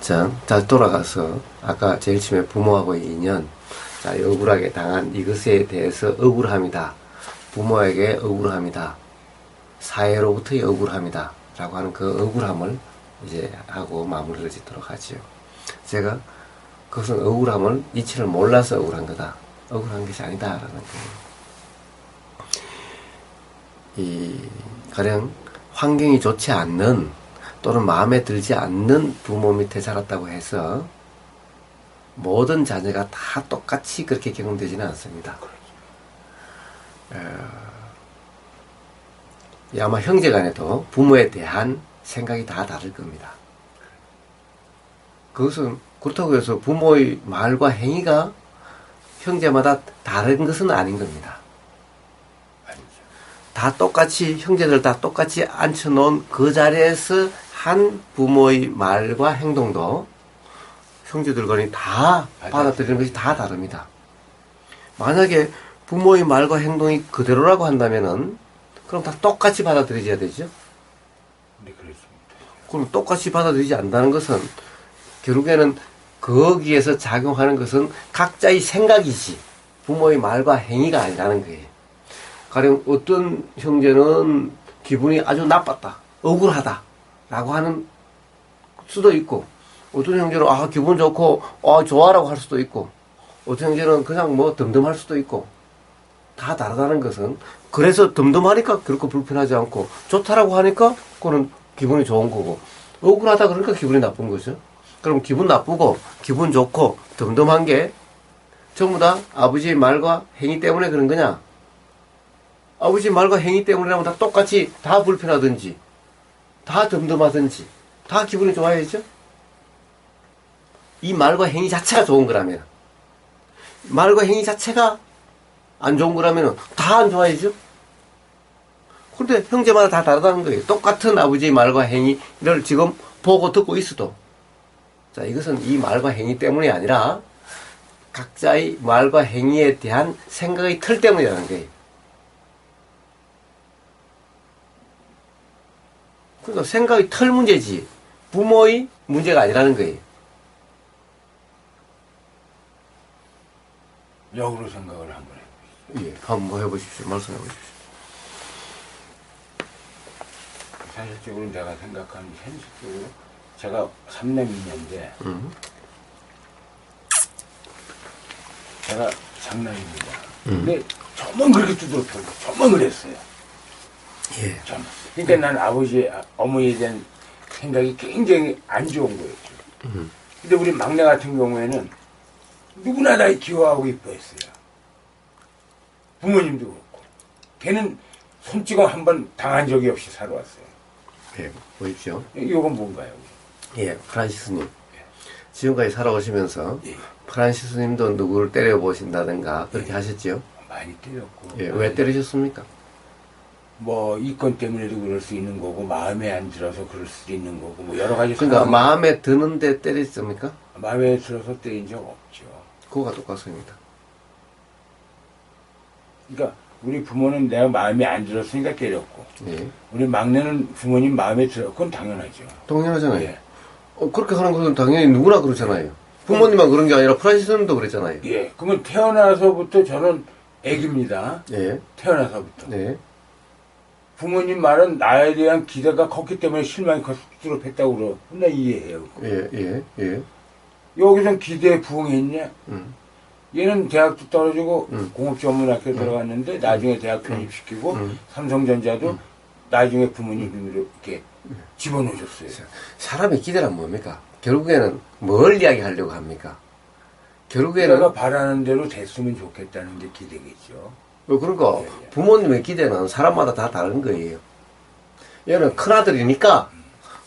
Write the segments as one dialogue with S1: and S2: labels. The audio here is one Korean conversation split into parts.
S1: 자, 다시 돌아가서 아까 제일 처음에 부모하고의 인연, 자, 억울하게 당한 이것에 대해서 억울함이다. 부모에게 억울함이다. 사회로부터의 억울함이다. 라고 하는 그 억울함을 이제 하고 마무리를 짓도록 하지요. 제가 그것은 억울함을 이치를 몰라서 억울한 거다. 억울한 것이 아니다 라는 거예요. 이 가령 환경이 좋지 않는 또는 마음에 들지 않는 부모 밑에 자랐다고 해서 모든 자녀가 다 똑같이 그렇게 경험되지는 않습니다. 어, 아마 형제 간에도 부모에 대한 생각이 다 다를 겁니다. 그것은 그렇다고 해서 부모의 말과 행위가 형제마다 다른 것은 아닌 겁니다. 다 똑같이 형제들 다 똑같이 앉혀놓은 그 자리에서 한 부모의 말과 행동도 형제들 간이 다 받아들이는 것이 다 다릅니다. 만약에 부모의 말과 행동이 그대로라고 한다면은 그럼 다 똑같이 받아들여져야 되죠.
S2: 네, 그렇습니다.
S1: 그럼 똑같이 받아들이지 않는다는 것은 결국에는 거기에서 작용하는 것은 각자의 생각이지 부모의 말과 행위가 아니라는 거예요. 가령 어떤 형제는 기분이 아주 나빴다, 억울하다, 라고 하는 수도 있고, 어떤 형제는 아, 기분 좋고, 아, 좋아라고 할 수도 있고, 어떤 형제는 그냥 뭐 덤덤할 수도 있고, 다 다르다는 것은 그래서 덤덤하니까 그렇게 불편하지 않고, 좋다라고 하니까 그거는 기분이 좋은 거고, 억울하다 그러니까 기분이 나쁜 거죠. 그럼 기분 나쁘고, 기분 좋고, 덤덤한 게 전부 다 아버지의 말과 행위 때문에 그런 거냐? 아버지 말과 행위 때문이라면 다 똑같이 다 불편하든지, 다 덤덤하든지, 다 기분이 좋아야죠? 이 말과 행위 자체가 좋은 거라면, 말과 행위 자체가 안 좋은 거라면 다 안 좋아야죠? 그런데 형제마다 다 다르다는 거예요. 똑같은 아버지의 말과 행위를 지금 보고 듣고 있어도. 자, 이것은 이 말과 행위 때문이 아니라 각자의 말과 행위에 대한 생각의 틀 때문이라는 거예요. 그러니까 생각의 틀 문제지 부모의 문제가 아니라는 거예요.
S2: 역으로 생각을 한번 해보시죠.
S1: 예, 한번 해보십시오. 말씀해 보십시오.
S2: 사실적으로 내가 생각하는 현실적으로 제가 삼남이인데
S1: 음.
S2: 제가 장남입니다.
S1: 음.
S2: 근데 저만 그렇게 두드러 펴고 저만 그랬어요.
S1: 예.
S2: 저만. 그러니까 난 아버지, 어머니에 대한 생각이 굉장히 안 좋은 거였죠.
S1: 음.
S2: 근데 우리 막내 같은 경우에는 누구나 날 기워하고 이뻐했어요. 부모님도 그렇고. 걔는 손찌검 한 번 당한 적이 없이 살아왔어요.
S1: 예, 보십시오.
S2: 이건 뭔가요?
S1: 예, 프란시스님. 지금까지 살아오시면서
S2: 예.
S1: 프란시스님도 누구를 때려보신다든가 그렇게 하셨지요?
S2: 많이 때렸고.
S1: 예, 왜 때리셨습니까?
S2: 뭐, 이건 때문에도 그럴 수 있는 거고, 마음에 안 들어서 그럴 수도 있는 거고, 뭐, 여러 가지.
S1: 그러니까 마음에 드는데 때리셨습니까?
S2: 마음에 들어서 때린 적 없죠.
S1: 그거가 똑같습니다.
S2: 그러니까, 우리 부모는 내가 마음에 안 들었으니까 때렸고,
S1: 예.
S2: 우리 막내는 부모님 마음에 들어, 그건 당연하죠.
S1: 동일하잖아요.
S2: 예.
S1: 어, 그렇게 하는 것은 당연히 누구나 그렇잖아요. 부모님만 그런 게 아니라 프란시스님도 그랬잖아요.
S2: 예. 그러면 태어나서부터 저는 애기입니다.
S1: 예,
S2: 태어나서부터.
S1: 네.
S2: 부모님 말은 나에 대한 기대가 컸기 때문에 실망이 컸도록 했다고 그러. 나 이해해요.
S1: 예, 예, 예.
S2: 여기선 기대에 부응했냐?
S1: 음.
S2: 얘는 대학도 떨어지고
S1: 음.
S2: 공업전문학교 들어갔는데 나중에 대학 편입시키고
S1: 음.
S2: 삼성전자도 나중에 부모님으로 이렇게 집어넣으셨어요.
S1: 사람의 기대란 뭡니까? 결국에는 뭘 이야기하려고 합니까? 결국에는
S2: 내가 바라는 대로 됐으면 좋겠다는 게 기대겠죠.
S1: 어, 그러니까 부모님의 기대는 사람마다 다 다른 거예요. 얘는 큰아들이니까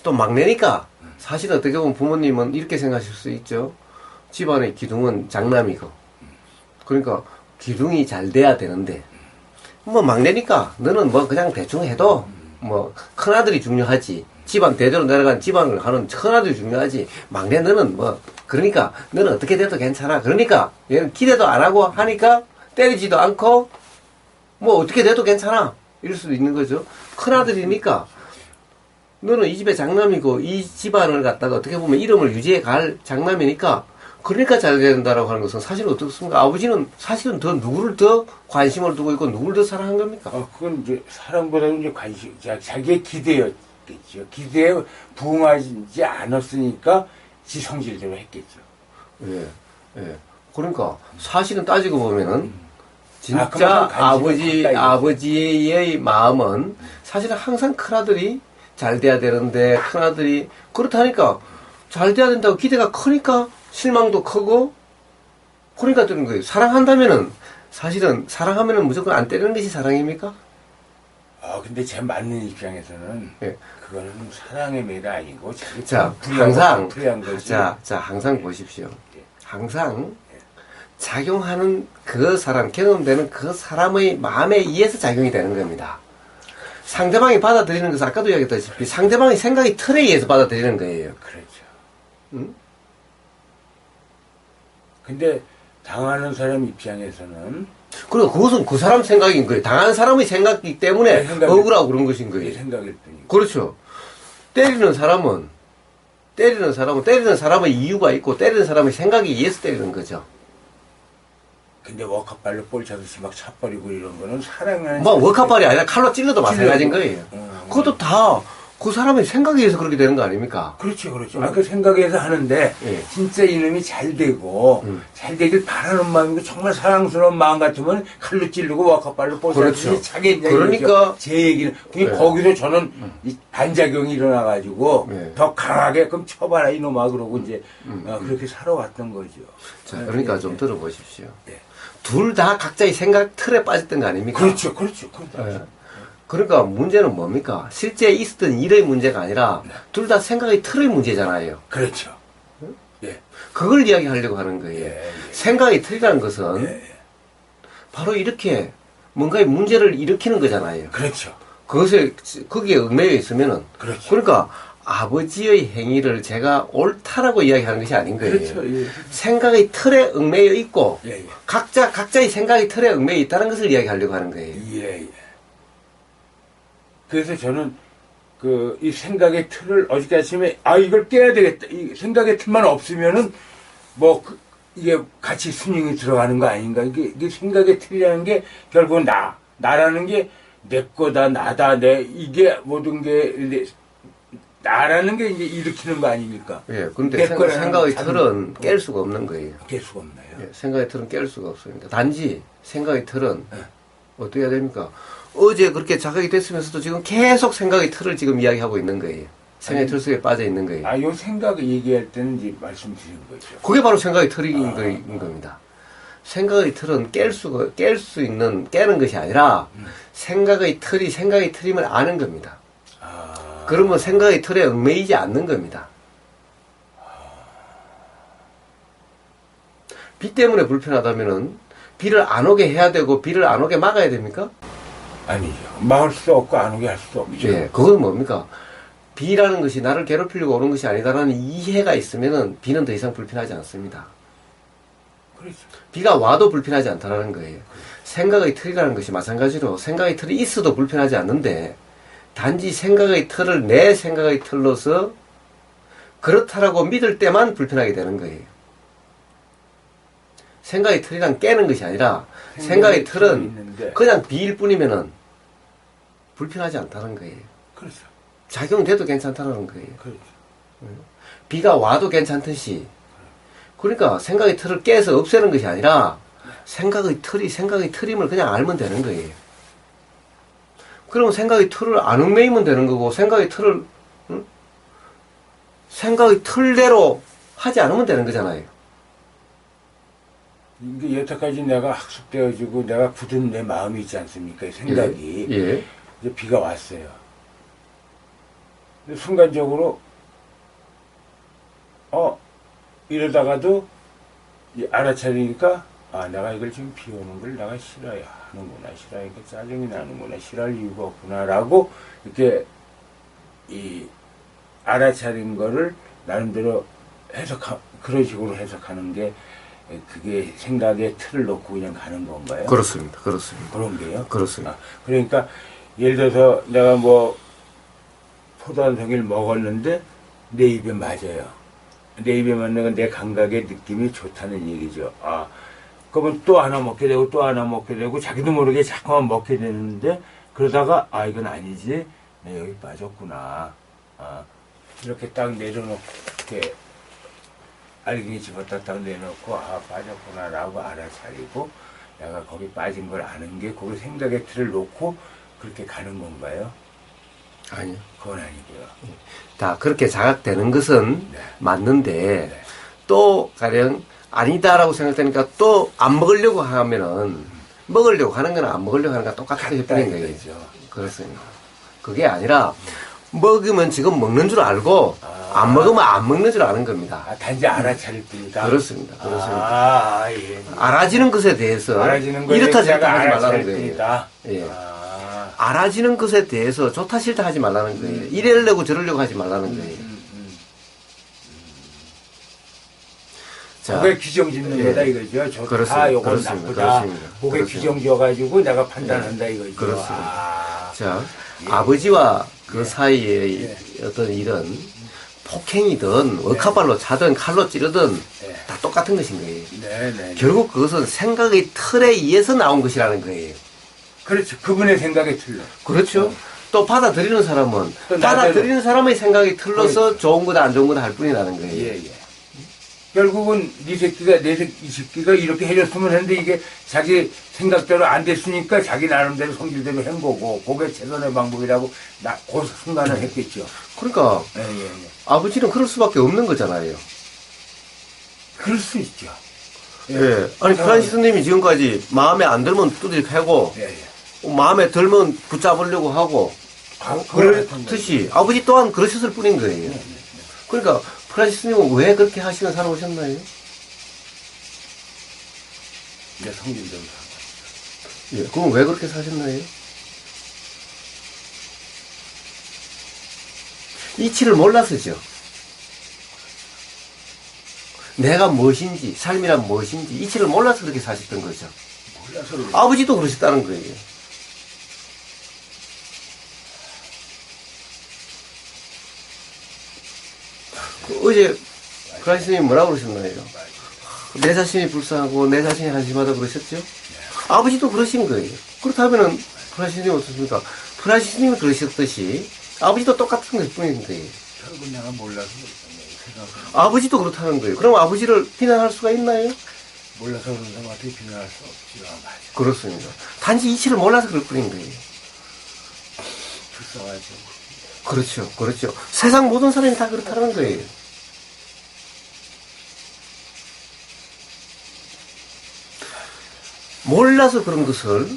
S1: 또 막내니까 사실 어떻게 보면 부모님은 이렇게 생각하실 수 있죠. 집안의 기둥은 장남이고. 그러니까 기둥이 잘 돼야 되는데. 뭐 막내니까 너는 뭐 그냥 대충 해도 뭐 큰아들이 중요하지. 집안 대대로 내려간 집안을 하는 큰아들이 중요하지. 막내 너는 뭐 그러니까 너는 어떻게 돼도 괜찮아. 그러니까 얘는 기대도 안 하고 하니까 때리지도 않고 뭐 어떻게 돼도 괜찮아 이럴 수도 있는 거죠 큰아들이니까 너는 이 집의 장남이고 이 집안을 갖다가 어떻게 보면 이름을 유지해 갈 장남이니까 그러니까 잘 된다라고 하는 것은 사실 어떻습니까? 아버지는 사실은 더 누구를 더 관심을 두고 있고 누구를 더 사랑한 겁니까?
S2: 어, 그건 이제 사랑보다는 이제 관심, 자, 자기의 기대였겠죠. 기대에 부응하지 않았으니까 지 성질대로 했겠죠.
S1: 예, 예. 그러니까 사실은 따지고 보면은
S2: 아,
S1: 진짜 아 버지
S2: 컸다, 이거죠.
S1: 아버지의 마음은 사실은 항상 큰아들이 잘 돼야 되는데 큰아들이 그렇다니까 잘 돼야 된다고 기대가 크니까 실망도 크고 그러니까 뜨는 거예요. 사랑한다면은 사실은 사랑하면은 무조건 안 때리는 것이 사랑입니까?
S2: 아, 근데 제 맞는 입장에서는
S1: 예.
S2: 그거는 사랑의 매가 아니고 자,
S1: 항상. 자, 자, 항상 보십시오.
S2: 예.
S1: 항상 작용하는 그 사람, 경험되는 그 사람의 마음에 의해서 작용이 되는 겁니다. 상대방이 받아들이는 것은 아까도 이야기했다시피 상대방의 생각이 틀에 의해서 받아들이는 거예요.
S2: 그렇죠.
S1: 응?
S2: 근데 당하는 사람 입장에서는
S1: 그리고 그것은 그 사람 생각인 거예요. 당한 사람의 생각이기 때문에
S2: 내 생각이-
S1: 억울하고 그런 것인
S2: 내
S1: 거예요.
S2: 생각일 뿐이고.
S1: 그렇죠. 때리는 사람은 때리는 사람은 때리는 사람의 이유가 있고 때리는 사람의 생각에 의해서 때리는 거죠.
S2: 근데 워커발로 볼 차듯이 막 차버리고 이런 거는 사랑하는
S1: 뭐 워카팔이 아니라 칼로 찔러도 마찬가지인 거예요.
S2: 어.
S1: 그것도 다 그 사람의 생각에 의해서 그렇게 되는 거 아닙니까?
S2: 그렇죠, 그렇죠. 아, 그 생각에서 하는데,
S1: 예.
S2: 진짜 이놈이 잘 되고,
S1: 음.
S2: 잘 되길 바라는 마음이고, 정말 사랑스러운 마음 같으면 칼로 찌르고 와카발로
S1: 그렇죠.
S2: 뽀사지 차겠냐.
S1: 그러니까-.
S2: 제 얘기는. 그게
S1: 네.
S2: 거기서 저는 이 반작용이 일어나가지고,
S1: 네.
S2: 더 강하게, 그럼 쳐봐라, 이놈아. 그러고 이제,
S1: 음,
S2: 어, 그렇게 살아왔던 거죠.
S1: 자, 그러니까
S2: 예,
S1: 좀
S2: 예.
S1: 들어보십시오.
S2: 예.
S1: 둘 다 각자의 생각 틀에 빠졌던 거 아닙니까?
S2: 그렇죠, 그렇죠. 그렇죠.
S1: 예. 그러니까 문제는 뭡니까? 실제 있었던 일의 문제가 아니라
S2: 네.
S1: 둘다 생각의 틀의 문제잖아요.
S2: 그렇죠. 예.
S1: 그걸 이야기하려고 하는 거예요.
S2: 예, 예.
S1: 생각의 틀이라는 것은
S2: 예, 예.
S1: 바로 이렇게 뭔가의 문제를 일으키는 거잖아요.
S2: 그렇죠.
S1: 그것에 거기에 얽매여 있으면은
S2: 그렇죠.
S1: 그러니까 아버지의 행위를 제가 옳다라고 이야기하는 것이 아닌 거예요.
S2: 그렇죠. 예.
S1: 생각의 틀에 얽매여 있고
S2: 예, 예.
S1: 각자 각자의 생각의 틀에 얽매여 있다는 것을 이야기하려고 하는 거예요.
S2: 예, 예. 그래서 저는 그 이 생각의 틀을 어저께 아침에 아 이걸 깨야 되겠다. 이 생각의 틀만 없으면은 뭐 그, 이게 같이 스윙이 들어가는 거 아닌가. 이게, 이게 생각의 틀이라는 게 결국은 나 나라는 게 내 거다 나다 내 이게 모든 게 내- 나라는 게 이제 일으키는 거 아닙니까?
S1: 예, 근데
S2: 내
S1: 생,
S2: 거라는
S1: 생각의
S2: 참-
S1: 틀은 깰 수가 없는 거예요.
S2: 깰 수가 없나요?
S1: 예, 생각의 틀은 깰 수가 없습니다. 단지 생각의 틀은
S2: 예.
S1: 어떻게 해야 됩니까? 어제 그렇게 자각이 됐으면서도 지금 계속 생각의 틀을 지금 이야기하고 있는 거예요. 생각의
S2: 아니,
S1: 틀 속에 빠져 있는 거예요.
S2: 아, 요 생각 얘기할 때는 이제 말씀드린 거죠.
S1: 그게 바로 생각의 틀인
S2: 아.
S1: 거인 겁니다. 생각의 틀은 깰 수가 깰 수 있는 깨는 것이 아니라
S2: 음.
S1: 생각의 틀이 생각의 틀임을 아는 겁니다.
S2: 아,
S1: 그러면 생각의 틀에 얽매이지 않는 겁니다. 비 때문에 불편하다면은 비를 안 오게 해야 되고 비를 안 오게 막아야 됩니까?
S2: 아니죠. 막을 수 없고 안 오게 할 수도 없죠.
S1: 예, 그건 뭡니까? 비라는 것이 나를 괴롭히려고 오는 것이 아니다라는 이해가 있으면은 비는 더 이상 불편하지 않습니다.
S2: 그렇죠.
S1: 비가 와도 불편하지 않다라는 거예요. 생각의 틀이라는 것이 마찬가지로 생각의 틀이 있어도 불편하지 않는데 단지 생각의 틀을 내 생각의 틀로서 그렇다라고 믿을 때만 불편하게 되는 거예요. 생각의 틀이란 깨는 것이 아니라 생각의
S2: 틀은
S1: 그냥 비일 뿐이면은 불편하지 않다는 거예요.
S2: 그렇죠.
S1: 작용돼도 괜찮다는 거예요.
S2: 그렇죠.
S1: 비가 와도 괜찮듯이. 그러니까 생각의 틀을 깨서 없애는 것이 아니라 생각의 틀이 생각의 틀임을 그냥 알면 되는 거예요. 그러면 생각의 틀을 안 얽매이면 되는 거고 생각의 틀을 응? 생각의 틀대로 하지 않으면 되는 거잖아요.
S2: 이게 여태까지 내가 학습되어지고 내가 굳은 내 마음이 있지 않습니까? 이 생각이
S1: 예.
S2: 이제 비가 왔어요. 순간적으로 어 이러다가도 이 알아차리니까 아 내가 이걸 지금 비 오는 걸 내가 싫어야 하는구나 싫어하니까 짜증이 나는구나 싫어할 이유가 없구나라고 이렇게 이 알아차린 거를 나름대로 해석 그런 식으로 해석하는 게 그게 생각의 틀을 놓고 그냥 가는 건가요?
S1: 그렇습니다. 그렇습니다.
S2: 그런 게요?
S1: 그렇습니다.
S2: 아, 그러니까 예를 들어서 내가 뭐 포도 한 송이를 먹었는데 내 입에 맞아요. 내 입에 맞는 건 내 감각의 느낌이 좋다는 얘기죠. 아, 그러면 또 하나 먹게 되고 또 하나 먹게 되고 자기도 모르게 자꾸만 먹게 되는데 그러다가 아 이건 아니지. 내 여기 빠졌구나. 아, 이렇게 딱 내려놓고 이렇게 알갱이 집었다 딱 내놓고 아 빠졌구나 라고 알아차리고 내가 거기 빠진 걸 아는 게 거기 생각의 틀을 놓고 그렇게 가는 건가요?
S1: 아니요.
S2: 그건 아니고요.
S1: 다 그렇게 자각되는 것은
S2: 네.
S1: 맞는데
S2: 네.
S1: 또 가령 아니다라고 생각되니까 또 안 먹으려고 하면은 먹으려고 하는 거나 안 먹으려고 하는 거나 똑같은 거예요.
S2: 이거죠.
S1: 그렇습니다. 그게 아니라 먹으면 지금 먹는 줄 알고
S2: 아.
S1: 안 먹으면 안 먹는 줄 아는 겁니다.
S2: 아, 단지 알아차릴 뿐이다.
S1: 그렇습니다. 그렇습니다.
S2: 아, 예.
S1: 알아지는 것에 대해서
S2: 알아지는
S1: 이렇다 저렇다 하지 말라는 거예요.
S2: 뿐이다.
S1: 예.
S2: 아,
S1: 알아지는 것에 대해서 좋다 싫다 하지 말라는 거예요. 이래려고 저러려고 하지 말라는 거예요.
S2: 음, 음.
S1: 자,
S2: 그게 규정 짓는
S1: 예.
S2: 거다 이거죠. 좋다,
S1: 그렇습니다.
S2: 요건
S1: 그렇습니다.
S2: 나쁘다.
S1: 그렇습니다.
S2: 그게
S1: 그렇습니다.
S2: 규정 지어가지고 내가 판단한다 이거죠.
S1: 그렇습니다.
S2: 아,
S1: 자,
S2: 예.
S1: 아버지와 그
S2: 예.
S1: 사이에
S2: 예.
S1: 어떤 일은 폭행이든 억하발로 차든 칼로 찌르든
S2: 예.
S1: 다 똑같은 것인 거예요.
S2: 네 네.
S1: 결국 그것은 생각의 틀에 의해서 나온 것이라는 거예요.
S2: 그렇죠. 그분의 생각에 틀려.
S1: 그렇죠? 또 받아들이는 사람은
S2: 또
S1: 받아들이는 사람의 생각이 틀려서
S2: 그러니까.
S1: 좋은 거다 안 좋은 거다 할 뿐이라는 거예요.
S2: 예, 예. 결국은 네 새끼가 내 새, 이 새끼가 이렇게 해줬으면 했는데 이게 자기 생각대로 안 됐으니까 자기 나름대로 성질대로 한 거고 그게 최선의 방법이라고 나, 그 순간을 했겠죠.
S1: 그러니까
S2: 예, 예, 예.
S1: 아버지는 그럴 수밖에 없는 거잖아요.
S2: 그럴 수 있죠.
S1: 예. 아니 프란시스님이 지금까지 마음에 안 들면 두드려 패고
S2: 예, 예.
S1: 마음에 들면 붙잡으려고 하고
S2: 아,
S1: 그렇듯이 아버지 또한 그러셨을 뿐인 거예요. 그러니까 프란시스님은 왜 그렇게 하시며 살아오셨나요?
S2: 내 성질대로
S1: 예. 그럼 왜 그렇게 사셨나요? 이치를 몰라서죠. 내가 무엇인지, 삶이란 무엇인지, 이치를 몰라서 그렇게 사셨던 거죠.
S2: 몰라서.
S1: 아버지도 그러셨다는 거예요. 그 어제 프란시스님이 뭐라고 그러셨나요? 내 자신이 불쌍하고 내 자신이 한심하다 그러셨죠? 아버지도 그러신 거예요. 그렇다면은 프란시스님 어떻습니까? 프란시스님이 그러셨듯이 아버지도 똑같은 것일 뿐인 거예요.
S2: 결국 내가 몰라서.
S1: 아버지도 그렇다는 거예요. 그럼 아버지를 비난할 수가 있나요?
S2: 몰라서 그런 사람한테 비난할 수 없지요.
S1: 그렇습니다. 단지 이치를 몰라서 그럴 뿐인 거예요.
S2: 불쌍하죠.
S1: 그렇죠. 그렇죠. 세상 모든 사람이 다 그렇다는 거예요. 몰라서 그런 것을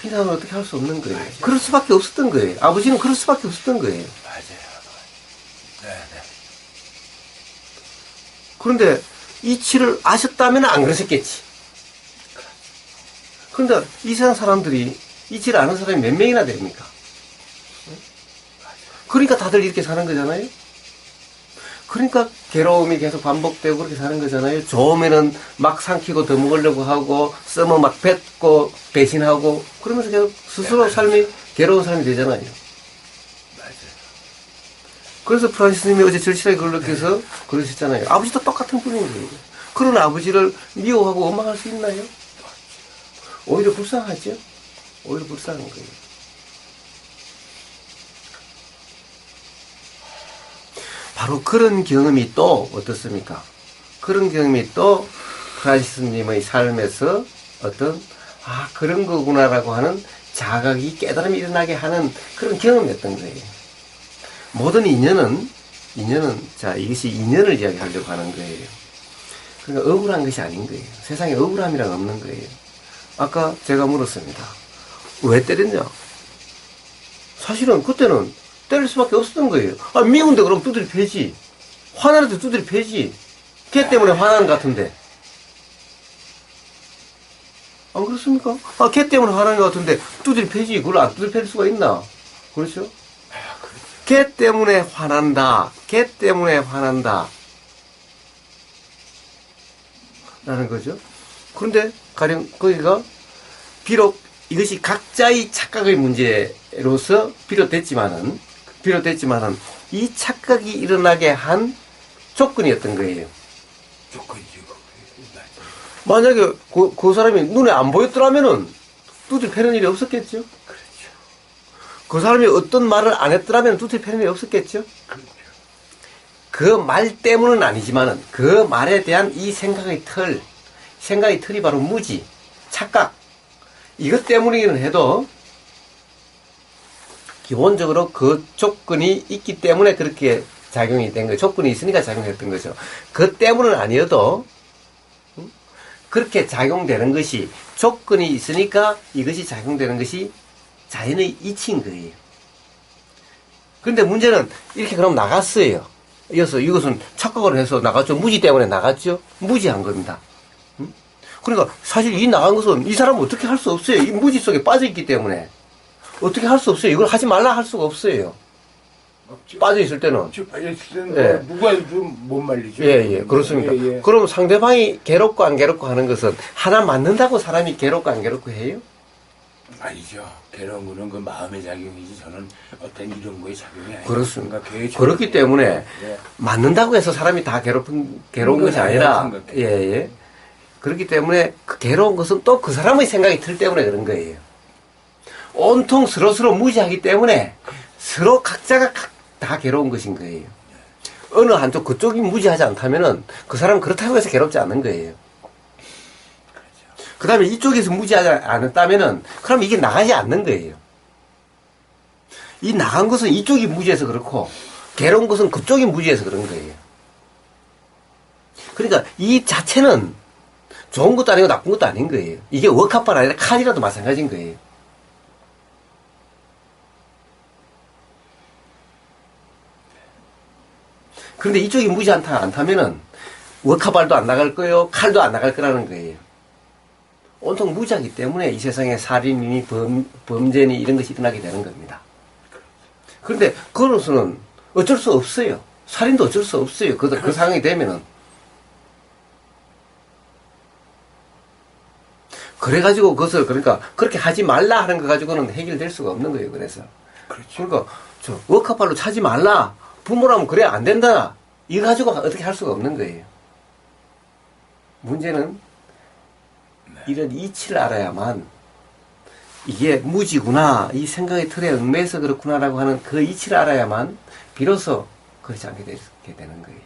S1: 비난을 어떻게 할 수 없는 거예요. 그럴 수밖에 없었던 거예요. 아버지는 그럴 수밖에 없었던 거예요.
S2: 맞아요. 네, 네.
S1: 그런데 이치를 아셨다면 안 그러셨겠지. 그런데 이 세상 사람들이 이치를 아는 사람이 몇 명이나 됩니까? 그러니까 다들 이렇게 사는 거잖아요. 그러니까 괴로움이 계속 반복되고 그렇게 사는 거잖아요. 좋으면은 막 삼키고 더 먹으려고 하고 쓰면 막 뱉고 배신하고 그러면서 계속 스스로 삶이 괴로운 삶이 되잖아요.
S2: 맞아요.
S1: 그래서 프란시스님이 어제 절실하게 그걸 느껴서 그러셨잖아요. 아버지도 똑같은 분인 거예요. 그런 아버지를 미워하고 원망할 수 있나요? 오히려 불쌍하죠? 오히려 불쌍한 거예요. 바로 그런 경험이 또 어떻습니까? 그런 경험이 또 프란시스님의 삶에서 어떤 아 그런 거구나라고 하는 자각이 깨달음이 일어나게 하는 그런 경험이었던 거예요. 모든 인연은 인연은 자 이것이 인연을 이야기하려고 하는 거예요. 그러니까 억울한 것이 아닌 거예요. 세상에 억울함이란 없는 거예요. 아까 제가 물었습니다. 왜 때렸냐? 사실은 그때는 때릴 수밖에 없었던 거예요. 아 미운데 그럼 두드려 패지. 화나는데 두드려 패지. 걔 때문에 화나는 것 같은데. 안 그렇습니까? 아, 걔 때문에 화나는 것 같은데 두드려 패지. 그걸 안 두드려 팰 수가 있나?
S2: 아, 그렇죠.
S1: 걔 때문에 화난다. 걔 때문에 화난다. 라는 거죠. 그런데 가령 거기가 비록 이것이 각자의 착각의 문제로서 비롯됐지만은 비롯됐지만은 이 착각이 일어나게 한 조건이었던 거예요.
S2: 맞아.
S1: 만약에 그, 그 사람이 눈에 안 보였더라면은 두드려 패는 일이 없었겠죠?
S2: 그렇죠.
S1: 그 사람이 어떤 말을 안 했더라면 두드려 패는 일이 없었겠죠?
S2: 그렇죠.
S1: 그 말 때문은 아니지만은 그 말에 대한 이 생각의 틀, 생각의 틀이 바로 무지, 착각. 이것 때문이긴 해도 기본적으로 그 조건이 있기 때문에 그렇게 작용이 된 거예요. 조건이 있으니까 작용했던 거죠. 그 때문은 아니어도 음, 그렇게 작용되는 것이 조건이 있으니까 이것이 작용되는 것이 자연의 이치인 거예요. 근데 문제는 이렇게 그럼 나갔어요. 이어서 이것은 착각을 해서 나갔죠. 무지 때문에 나갔죠. 무지한 겁니다. 음? 그러니까 사실 이 나간 것은 이 사람은 어떻게 할 수 없어요. 이 무지 속에 빠져 있기 때문에 어떻게 할 수 없어요. 이걸 하지 말라 할 수가 없어요. 빠져 있을 때는.
S2: 저 빠졌을 때는
S1: 예.
S2: 뭐 누가 좀 못 말리죠.
S1: 예, 예, 그렇습니다.
S2: 예, 예.
S1: 그럼 상대방이 괴롭고 안 괴롭고 하는 것은 하나 맞는다고 사람이 괴롭고 안 괴롭고 해요?
S2: 아니죠. 괴로운 거는 그 마음의 작용이지 저는 어떤 이런 거의 작용이 아니고
S1: 그렇습니다.
S2: 그러니까
S1: 그렇기 때문에
S2: 예.
S1: 맞는다고 해서 사람이 다 괴롭은, 괴로운 것이 아니라,
S2: 아니라고
S1: 예. 예. 그렇기 때문에 그 괴로운 것은 또 그 사람의 생각이 틀 때문에 그런 거예요. 온통 서로 서로 무지하기 때문에 서로 각자가 각- 다 괴로운 것인 거예요. 어느 한쪽 그쪽이 무지하지 않다면은 그 사람은 그렇다고 해서 괴롭지 않는 거예요. 그 다음에 이쪽에서 무지하지 않았다면은 그럼 이게 나가지 않는 거예요. 이 나간 것은 이쪽이 무지해서 그렇고 괴로운 것은 그쪽이 무지해서 그런 거예요. 그러니까 이 자체는 좋은 것도 아니고 나쁜 것도 아닌 거예요. 이게 워카판 아니라 칼이라도 마찬가지인 거예요. 그런데 이쪽이 무지 않다, 않다면은 워카발도 안 나갈 거예요. 칼도 안 나갈 거라는 거예요. 온통 무지하기 때문에 이 세상에 살인이니 범, 범죄니 이런 것이 일어나게 되는 겁니다. 그런데 그로서는 어쩔 수 없어요. 살인도 어쩔 수 없어요. 그, 그 상황이 되면은. 그래가지고 그것을 그러니까 그렇게 하지 말라 하는 거 가지고는 해결될 수가 없는 거예요. 그래서.
S2: 그렇죠.
S1: 그러니까 저 워커팔로 차지 말라. 부모라면 그래 안 된다. 이거 가지고 어떻게 할 수가 없는 거예요. 문제는 이런 이치를 알아야만 이게 무지구나 이 생각의 틀에 얽매여서 그렇구나라고 하는 그 이치를 알아야만 비로소 그렇지 않게 되게 되는 거예요.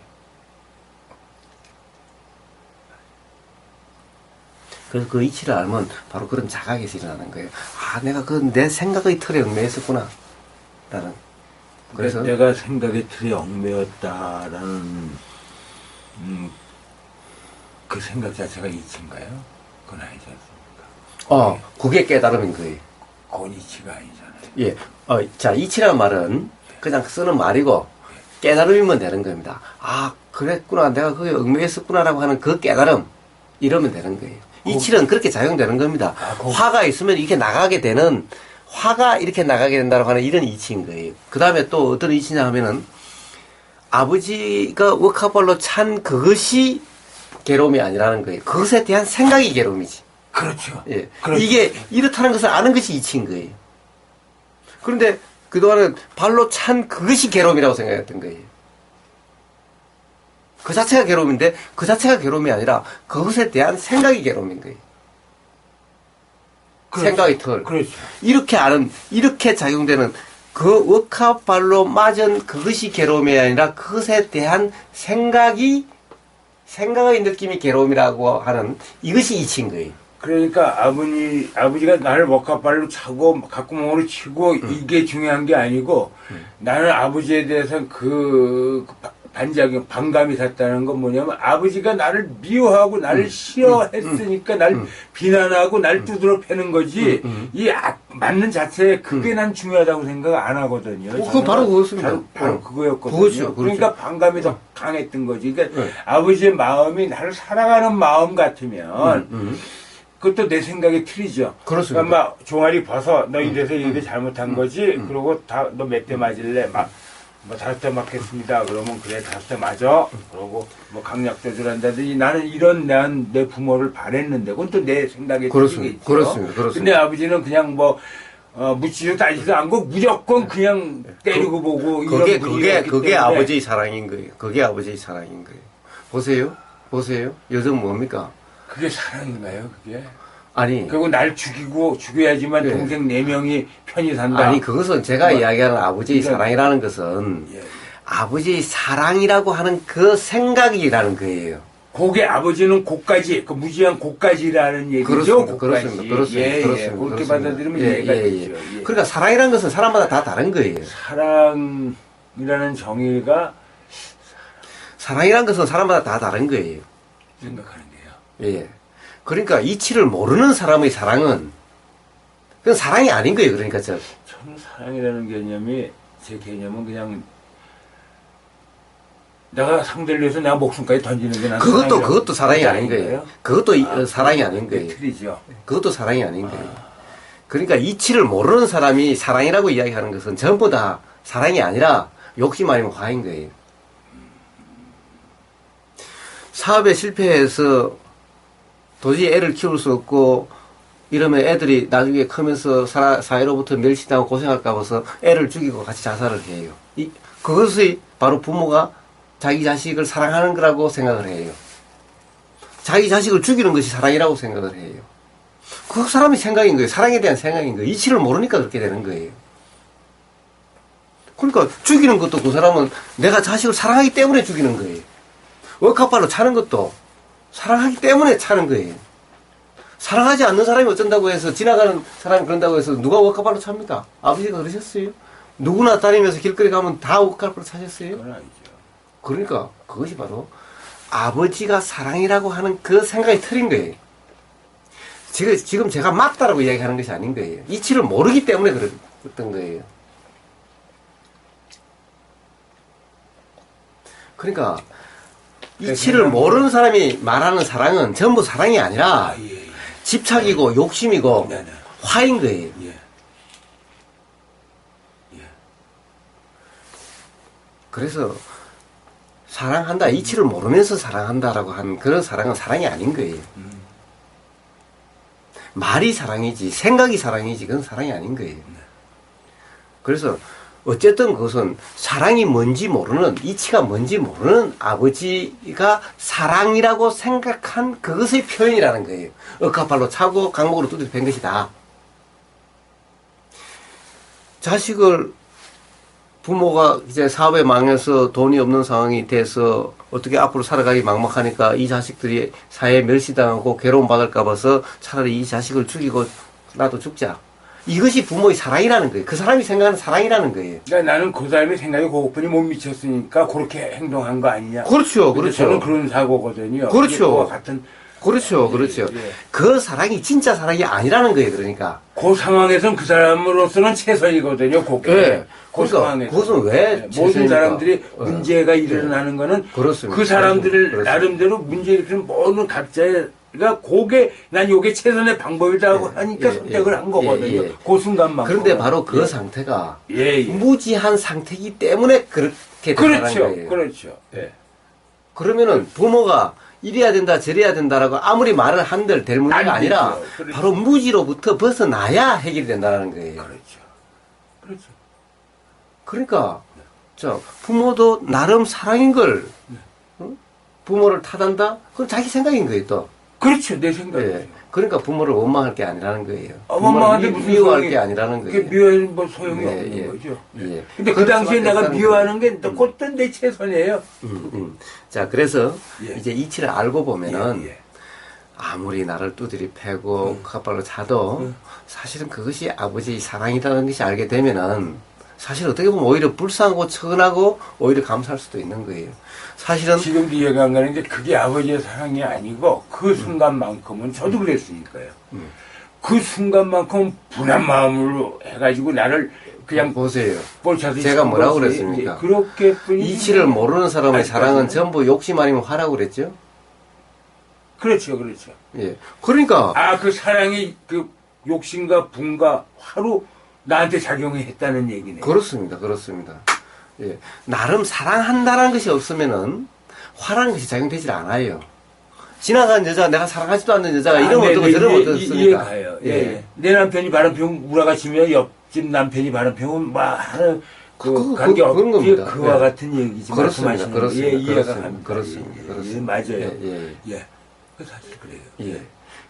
S1: 그래서 그 이치를 알면 바로 그런 자각에서 일어나는 거예요. 아, 내가 그 내 생각의 틀에 얽매였었구나. 라는. 그래서
S2: 내가 생각의 틀에 얽매였다라는 음, 그 생각 자체가 이치인가요? 그건 아니지 않습니까?
S1: 어, 그게 깨달음인 거예요.
S2: 그건 이치가 아니잖아요.
S1: 예. 어, 자, 이치라는 말은 그냥 쓰는 말이고 깨달음이면 되는 겁니다. 아, 그랬구나. 내가 거기에 얽매였었구나라고 하는 그 깨달음. 이러면 되는 거예요. 이치는 그렇게 작용되는 겁니다.
S2: 아, 그-
S1: 화가 있으면 이렇게 나가게 되는 화가 이렇게 나가게 된다고 하는 이런 이치인 거예요. 그 다음에 또 어떤 이치냐 하면은 아버지가 워카발로 찬 그것이 괴로움이 아니라는 거예요. 그것에 대한 생각이 괴로움이지.
S2: 그렇죠.
S1: 예.
S2: 그렇죠.
S1: 이게 이렇다는 것을 아는 것이 이치인 거예요. 그런데 그동안은 발로 찬 그것이 괴로움이라고 생각했던 거예요. 그 자체가 괴로움인데 그 자체가 괴로움이 아니라 그것에 대한 생각이 괴로움인 거예요.
S2: 그렇죠.
S1: 생각의 틀.
S2: 그렇죠.
S1: 이렇게 아는 이렇게 작용되는 그 워카발로 맞은 그것이 괴로움이 아니라 그것에 대한 생각이 생각의 느낌이 괴로움이라고 하는 이것이 이치인 거예요.
S2: 그러니까 아버지 아버지가 나를 먹가발로 차고 갖구멍으로 치고
S1: 음.
S2: 이게 중요한 게 아니고 나는 아버지에 대해서 그, 그 바- 반작용 반감이 샀다는 건 뭐냐면 아버지가 나를 미워하고
S1: 음.
S2: 나를 싫어했으니까 날 비난하고 날 두드러 패는 거지
S1: 음.
S2: 이 아- 맞는 자체에 그게 난 중요하다고 생각 안 하거든요.
S1: 어,
S2: 저는
S1: 바로 그거였습니다.
S2: 바로, 바로
S1: 어.
S2: 그거였거든요.
S1: 그거죠, 그렇죠.
S2: 그러니까 반감이 더 강했던 거지. 그러니까
S1: 네.
S2: 아버지의 마음이 나를 사랑하는 마음 같으면
S1: 음.
S2: 그것도 내 생각이 틀리죠.
S1: 그렇습니다.
S2: 그러니까 막 종아리 벗어 너 이래서 이게 잘못한 거지. 그리고 다 너 몇 대 맞을래? 막 뭐 다섯 대 맞겠습니다. 그러면 그래 다섯 대 맞아. 그러고 뭐 강약 조절한다든지 나는 이런 난 내 부모를 바랬는데 그건 또 내 생각이
S1: 그렇습니다. 그렇습니다. 그렇습니다.
S2: 근데 아버지는 그냥 뭐 어, 묻지도 따지도 않고 무조건 그냥 때리고 보고 이런
S1: 그게 그게 그게 아버지의 사랑인 거예요. 그게 아버지의 사랑인 거예요. 보세요, 보세요. 요즘 뭡니까?
S2: 그게 사랑인가요 그게
S1: 아니,
S2: 그리고 날 죽이고 죽여야지만
S1: 네.
S2: 동생 네 명이 편히 산다
S1: 아니 그것은 제가
S2: 뭐,
S1: 이야기하는 아버지의
S2: 이런-
S1: 사랑이라는 것은
S2: 예.
S1: 아버지의 사랑이라고 하는 그 생각이라는 거예요.
S2: 그게 아버지는 고까지 그 무지한 고까지라는 얘기죠
S1: 그렇습니다.
S2: 고까지.
S1: 그렇습니다. 그렇습니다.
S2: 예, 예.
S1: 그렇습니다.
S2: 그렇게
S1: 그렇습니다.
S2: 받아들이면
S1: 예,
S2: 이해가
S1: 예,
S2: 되죠
S1: 예.
S2: 예.
S1: 그러니까 사랑이라는 것은 사람마다 다 다른 거예요.
S2: 사랑이라는 정의가
S1: 사랑이라는 것은 사람마다 다 다른 거예요.
S2: 생각하는 게요
S1: 예. 그러니까 이치를 모르는 사람의 사랑은 그건 사랑이 아닌 거예요. 그러니까 저
S2: 저는 사랑이라는 개념이 제 개념은 그냥 내가 상대를 위해서 내가 목숨까지 던지는 게 나는
S1: 그것도 그것도 사랑이 아닌
S2: 생각하는
S1: 거예요. 그것도 이- 어, 사랑이 아닌 거예요.
S2: 틀리죠.
S1: 그것도 사랑이 아닌 거예요. 그러니까 이치를 모르는 사람이 사랑이라고 이야기하는 것은 전부 다 사랑이 아니라 욕심 아니면 화인 거예요. 사업에 실패해서 도저히 애를 키울 수 없고 이러면 애들이 나중에 크면서 사, 사회로부터 멸시당하고 고생할까 봐서 애를 죽이고 같이 자살을 해요. 이, 그것이 바로 부모가 자기 자식을 사랑하는 거라고 생각을 해요. 자기 자식을 죽이는 것이 사랑이라고 생각을 해요. 그 사람의 생각인 거예요. 사랑에 대한 생각인 거예요. 이치를 모르니까 그렇게 되는 거예요. 그러니까 죽이는 것도 그 사람은 내가 자식을 사랑하기 때문에 죽이는 거예요. 워카발로 차는 것도 사랑하기 때문에 차는 거예요. 사랑하지 않는 사람이 어쩐다고 해서 지나가는 사람이 그런다고 해서 누가 워카발로 찹니까? 아버지가 그러셨어요? 누구나 다니면서 길거리 가면 다 워카발로 차셨어요?
S2: 그건 아니죠.
S1: 그러니까 그것이 바로 아버지가 사랑이라고 하는 그 생각이 틀린 거예요. 지금, 지금 제가 맞다라고 이야기하는 것이 아닌 거예요. 이치를 모르기 때문에 그랬던 거예요. 그러니까 이치를 모르는 사람이 말하는 사랑은 전부 사랑이 아니라
S2: 아, 예, 예.
S1: 집착이고 욕심이고
S2: 네, 네.
S1: 화인 거예요.
S2: 예.
S1: 그래서 사랑한다 이치를 모르면서 사랑한다라고 하는 그런 사랑은 사랑이 아닌 거예요. 말이 사랑이지 생각이 사랑이지 그건 사랑이 아닌 거예요. 그래서 어쨌든 그것은 사랑이 뭔지 모르는 이치가 뭔지 모르는 아버지가 사랑이라고 생각한 그것의 표현이라는 거예요. 억하발로 차고 강목으로 두드려 팬 것이다. 자식을 부모가 이제 사업에 망해서 돈이 없는 상황이 돼서 어떻게 앞으로 살아가기 막막하니까 이 자식들이 사회에 멸시당하고 괴로움 받을까 봐서 차라리 이 자식을 죽이고 나도 죽자. 이것이 부모의 사랑이라는 거예요. 그 사람이 생각하는 사랑이라는 거예요.
S2: 그러니까 나는 그 사람의 생각이 그것뿐이 못 미쳤으니까 그렇게 행동한 거 아니냐.
S1: 그렇죠, 그렇죠.
S2: 저는 그런 사고거든요.
S1: 그렇죠.
S2: 같은
S1: 그렇죠, 그렇죠.
S2: 예.
S1: 그 사랑이 진짜 사랑이 아니라는 거예요. 그러니까.
S2: 그 상황에서는 그 사람으로서는 최선이거든요. 그게.
S1: 예.
S2: 그
S1: 그러니까
S2: 상황에서.
S1: 그것은 왜
S2: 모든
S1: 최선입니까?
S2: 사람들이
S1: 예.
S2: 문제가 일어나는 거는
S1: 그렇습니다.
S2: 그 사람들을
S1: 그렇습니다.
S2: 나름대로 문제 일으키는 모든 각자가 그게 난 요게 최선의 방법이라고
S1: 예,
S2: 하니까
S1: 예,
S2: 선택을
S1: 예,
S2: 한 거거든요.
S1: 예, 예.
S2: 그 순간만.
S1: 그런데 바로 그 상태가
S2: 예, 예.
S1: 무지한 상태이기 때문에 그렇게 된다는
S2: 그렇죠.
S1: 거예요.
S2: 그렇죠. 예.
S1: 그러면은 부모가 이래야 된다 저래야 된다라고 아무리 말을 한들 될 문제가
S2: 안
S1: 아니라
S2: 되죠. 그렇죠.
S1: 바로 무지로부터 벗어나야 해결이 된다는 거예요.
S2: 그렇죠. 그렇죠.
S1: 그러니까 저 부모도 나름 사랑인 걸 응? 부모를 타단다? 그건 자기 생각인 거예요 또.
S2: 그렇죠. 내 생각이죠.
S1: 예. 그러니까 부모를 원망할 게 아니라는 거예요. 부모를
S2: 무슨
S1: 미- 미워할
S2: 소용이-
S1: 게 아니라는
S2: 그게
S1: 거예요.
S2: 미워하는 뭐 소용이
S1: 예,
S2: 없는
S1: 예.
S2: 거죠.
S1: 예.
S2: 근데 그 당시에
S1: 수밖에
S2: 내가
S1: 없다는
S2: 미워하는 게 그것도 내 최선이에요.
S1: 음, 음. 자, 그래서
S2: 예.
S1: 이제 이치를 알고 보면은
S2: 예, 예.
S1: 아무리 나를 두드리 패고 카발로 차도
S2: 음.
S1: 사실은 그것이 아버지의 사랑이라는 것이 알게 되면은 사실 어떻게 보면 오히려 불쌍하고 천하고 오히려 감사할 수도 있는 거예요. 사실은
S2: 지금도 이해가 안 가는 게 그게 아버지의 사랑이 아니고 그 순간만큼은 저도 그랬으니까요.
S1: 음.
S2: 그 순간만큼 분한 마음으로 해가지고 나를 그냥
S1: 보세요. 제가 뭐라고 그랬습니까?
S2: 그렇게.
S1: 이치를 모르는 사람의. 사랑은 전부 욕심 아니면 화라고 그랬죠?
S2: 그렇죠, 그렇죠.
S1: 예. 그러니까
S2: 아그 사랑이 그 욕심과 분과 화로 나한테 작용이 했다는 얘기네.
S1: 그렇습니다. 그렇습니다. 예. 나름 사랑한다라는 것이 없으면은 화라는 것이 작용되질 않아요. 지나간 여자 내가 사랑하지도 않는 여자가
S2: 아,
S1: 이러면
S2: 네,
S1: 어떻고
S2: 네,
S1: 저러면
S2: 이해-
S1: 어떻습니까?
S2: 이해가요. 예. 예. 내 남편이 바람 피우면 우라가 치면 옆집 남편이 바람 피우면 막 하는 그
S1: 그- 그-
S2: 관계
S1: 그- 그런 겁니다.
S2: 그와
S1: 예.
S2: 같은 얘기지
S1: 그렇습니다.
S2: 말씀하시는
S1: 그렇습니다.
S2: 거. 예, 이해가
S1: 그렇습니다.
S2: 갑니다.
S1: 그렇습니다.
S2: 예, 예,
S1: 그렇습니다.
S2: 예, 맞아요.
S1: 예, 예.
S2: 예. 그 사실 그래요.
S1: 예.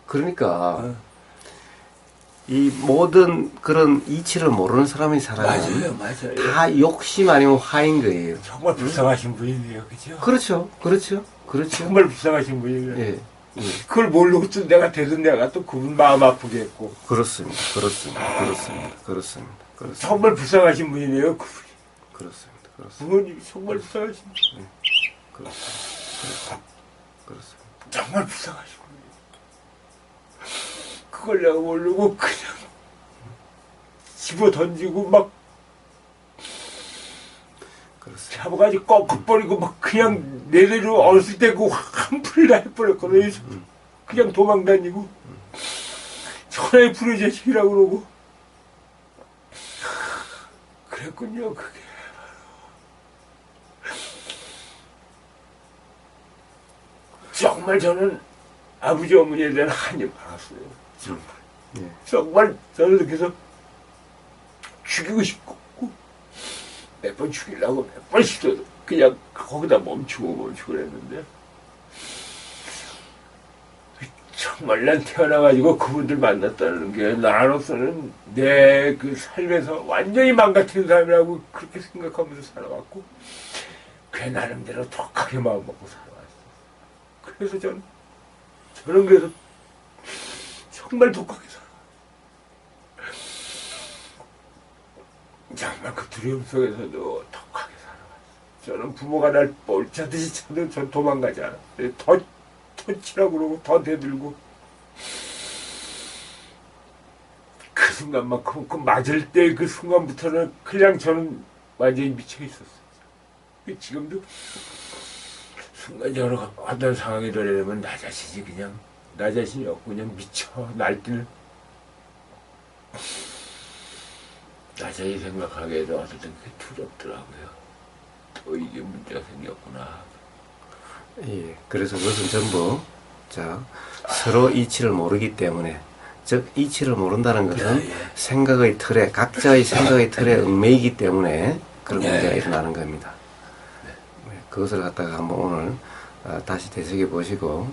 S1: 그러니까
S2: 어.
S1: 이 모든 그런 이치를 모르는 사람이 살아가는
S2: 맞아요, 맞아요.
S1: 다 욕심 아니면 화인 거예요.
S2: 정말 불쌍하신 분이네요, 그죠?
S1: 그렇죠. 그렇죠. 그렇죠.
S2: 정말 불쌍하신 분이네요.
S1: 예. 예.
S2: 그걸 모르고 또 내가 대든 내가 또 그분 마음 아프게 했고
S1: 그렇습니다. 그렇습니다. 그렇습니다. 그렇습니다. 그렇습니다.
S2: 정말 불쌍하신 분이네요, 그분이.
S1: 그렇습니다. 그렇습니다.
S2: 부모님이 정말 불쌍하신 분.
S1: 그렇습니다. 그렇습니다.
S2: 정말 불쌍하신 분이에요. 그걸 내가 모르고 그냥 집어 던지고 막
S1: 그렇습니다.
S2: 잡아가지 꺾어버리고 막 그냥 내대로 어렸을 때그 한풀이 다 해버렸거든요. 그냥 도망다니고 천하의 불의 자식이라고 그러고 그랬군요 그게 정말 저는 아버지 어머니에 대한 한이 많았어요 정말
S1: 예.
S2: 정말 저는 그래서 죽이고 싶고 몇 번 죽이려고 몇 번 시도도 그냥 거기다 멈추고 멈추고 그랬는데 정말 난 태어나가지고 그분들 만났다는 게 나로서는 내 그 삶에서 완전히 망가뜨린 사람이라고 그렇게 생각하면서 살아왔고 그게 나름대로 독하게 마음 먹고 살아왔어 그래서 저는 저는 그래서 정말 독하게 살아 정말 그 두려움 속에서도 독하게 살아왔어요. 저는 부모가 날 뻘차듯이 차도 전 도망가지 않았어요. 더, 더 치라고 그러고 더 대들고. 그 순간만큼, 그 맞을 때 그 순간부터는 그냥 저는 완전히 미쳐 있었어요. 지금도 순간적으로 어떤 상황이 되려면 나 자신이 그냥, 나 자신이 없고 그냥 미쳐 날뛰는 자세히 생각하기에도 어쨌든 그게 두렵더라고요. 또 이게 문제가 생겼구나.
S1: 예. 그래서 그것은 전부 자 서로 이치를 모르기 때문에 즉 이치를 모른다는 것은
S2: 예, 예.
S1: 생각의 틀에 각자의 생각의 틀에 얽매이기 때문에 그런
S2: 예,
S1: 문제가
S2: 예.
S1: 일어나는 겁니다. 네, 그것을 갖다가 한번 오늘 아, 다시 되새겨 보시고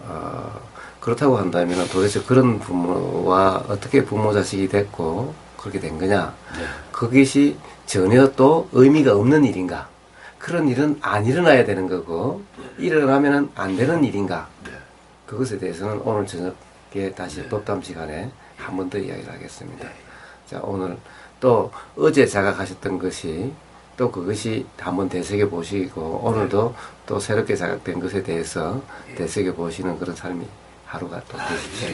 S1: 어, 그렇다고 한다면 도대체 그런 부모와 어떻게 부모 자식이 됐고 그렇게 된 거냐
S2: 네.
S1: 그것이 전혀 또 의미가 없는 일인가 그런 일은 안 일어나야 되는 거고 일어나면 안 되는 일인가
S2: 네.
S1: 그것에 대해서는 오늘 저녁에 다시 법담 시간에 한 번 더 이야기를 하겠습니다. 자, 오늘 또 어제 자각하셨던 것이 또 그것이 한번 되새겨 보시고 오늘도 또 새롭게 자각된 것에 대해서 되새겨 보시는 그런 삶이 하루가 또 되십시오.